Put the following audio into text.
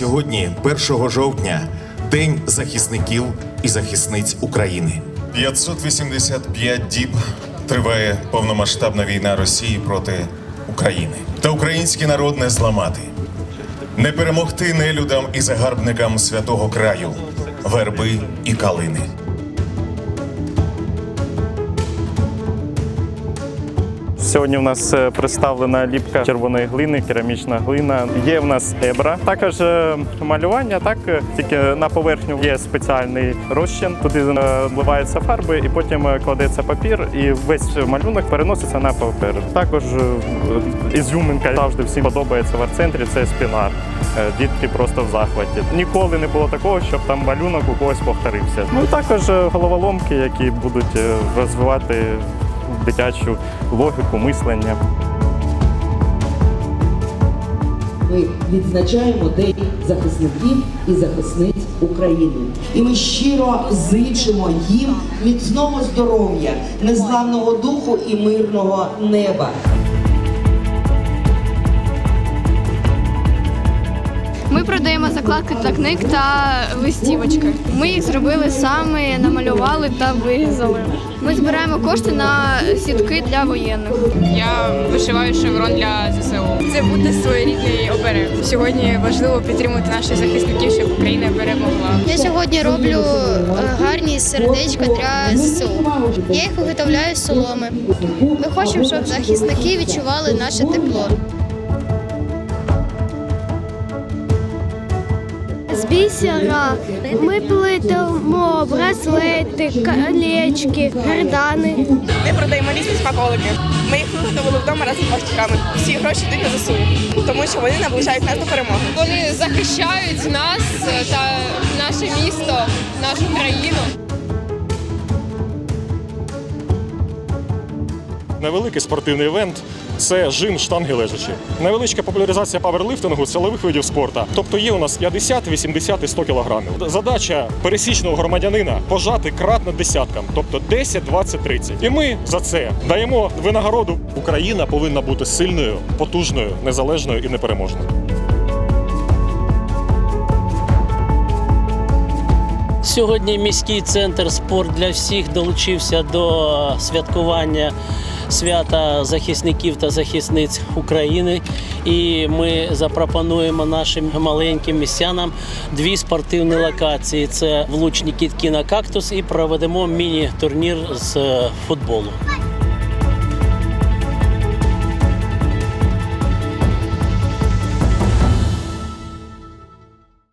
сьогодні, 1 жовтня, День захисників і захисниць України. 585 діб триває повномасштабна війна Росії проти України. Та український народ не зламати, не перемогти нелюдам і загарбникам святого краю, верби і калини. Сьогодні в нас е, представлена ліпка червоної глини, керамічна глина. Є в нас ебра. Також е, малювання, так е, тільки на поверхню є спеціальний розчин. Туди вливаються фарби, і потім кладеться папір, і весь малюнок переноситься на папір. Також ізюминка завжди всім подобається в арт-центрі. Це спінар. Дітки просто в захваті. Ніколи не було такого, щоб там малюнок у когось повторився. Ну також головоломки, які будуть розвивати дитячу логіку, мислення. Ми відзначаємо День захисників і захисниць України. І ми щиро зичимо їм міцного здоров'я, незламного духу і мирного неба. Ми продаємо закладки для книг та листівочки. Ми їх зробили самі, намалювали та вирізали. Ми збираємо кошти на сітки для воєнних. Я вишиваю шеврон для ЗСУ. Це буде своєрідний оберег. Сьогодні важливо підтримувати наших захисників, щоб Україна перемогла. Я сьогодні роблю е, гарні сердечка для ЗСУ. Я їх виготовляю з соломи. Ми хочемо, щоб захисники відчували наше тепло. З бісера ми плетемо браслети, колечки, гардани. Ми продаємо різні смаколики. Ми їх виготовили вдома разом з батьками. Всі гроші йдуть на ЗСУ, тому що вони наближають нас до перемоги. Вони захищають нас та наше місто, нашу країну. Невеликий спортивний івент це жим штанги лежачі. Невеличка популяризація паверлифтингу силових видів спорту. Тобто є у нас 50, 80 і 100 кілограмів. Задача пересічного громадянина пожати кратно десяткам, тобто 10, 20, 30. І ми за це даємо винагороду. Україна повинна бути сильною, потужною, незалежною і непереможною. Сьогодні міський центр спорт для всіх долучився до святкування свята захисників та захисниць України. І ми запропонуємо нашим маленьким містянам дві спортивні локації: це влучні кітки на кактус і проведемо міні-турнір з е, футболу.